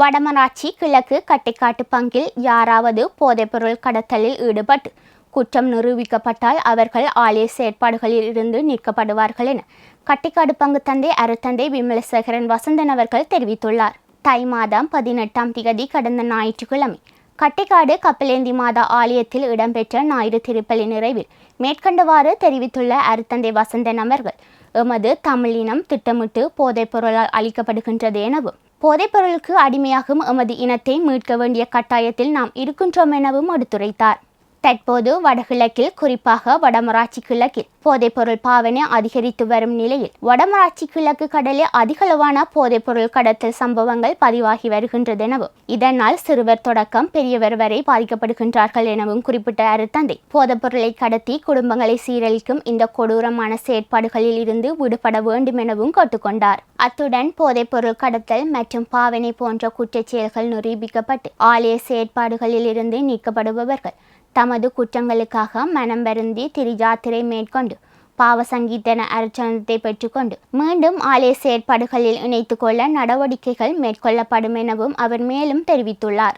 வடமராட்சி கிழக்கு கட்டைக்காட்டு பங்கில் யாராவது போதைப்பொருள் கடத்தலில் ஈடுபட்டு குற்றம் நிரூபிக்கப்பட்டால் அவர்கள் ஆலய செயற்பாடுகளில் இருந்து நீக்கப்படுவார்கள் என கட்டிக்காடு பங்கு தந்தை அருத்தந்தை விமலசேகரன் வசந்தன் அவர்கள் தெரிவித்துள்ளார். தை மாதம் பதினெட்டாம் திகதி கடந்த ஞாயிற்றுக்கிழமை கட்டிக்காடு கப்பலேந்தி மாதா ஆலயத்தில் இடம்பெற்ற ஞாயிறு திருப்பலி நிறைவில் மேற்கண்டவாறு தெரிவித்துள்ள அருத்தந்தை வசந்தன் அவர்கள் எமது தமிழினம் திட்டமிட்டு போதைப்பொருளால் அளிக்கப்படுகின்றது எனவும் போதைப்பொருளுக்கு அடிமையாகும் எமது இனத்தை மீட்க வேண்டிய கட்டாயத்தில் நாம் இருக்கின்றோம் எனவும் எடுத்துரைத்தார். தற்போது வடகிழக்கில் குறிப்பாக வடமராட்சி கிழக்கில் போதைப்பொருள் பாவனை அதிகரித்து வரும் நிலையில் வடமராட்சி கிழக்கு கடலில் அதிகளவான போதைப்பொருள் கடத்தல் சம்பவங்கள் பதிவாகி வருகின்றது எனவும் இதனால் சிறுவர் தொடக்கம் பெரியவர் வரை பாதிக்கப்படுகின்றார்கள் எனவும் குறிப்பிட்ட அருத்தந்தை. போதைப்பொருளை கடத்தி குடும்பங்களை சீரழிக்கும் இந்த கொடூரமான செயற்பாடுகளில் இருந்து விடுபட வேண்டும் எனவும் கேட்டுக்கொண்டார். அத்துடன் போதைப்பொருள் கடத்தல் மற்றும் பாவனை போன்ற குற்றச் செயல்கள் நிரூபிக்கப்பட்டு ஆலய செயற்பாடுகளில் இருந்து நீக்கப்படுபவர்கள் தமது குற்றங்களுக்காக மனம் வருந்தி திரிஜாத்திரை மேற்கொண்டு பாவசங்கீதன சங்கீதன பெற்றுக்கொண்டு மீண்டும் ஆலய செயற்பாடுகளில் இணைத்துக்கொள்ள நடவடிக்கைகள் மேற்கொள்ளப்படும் எனவும் அவர் மேலும் தெரிவித்துள்ளார்.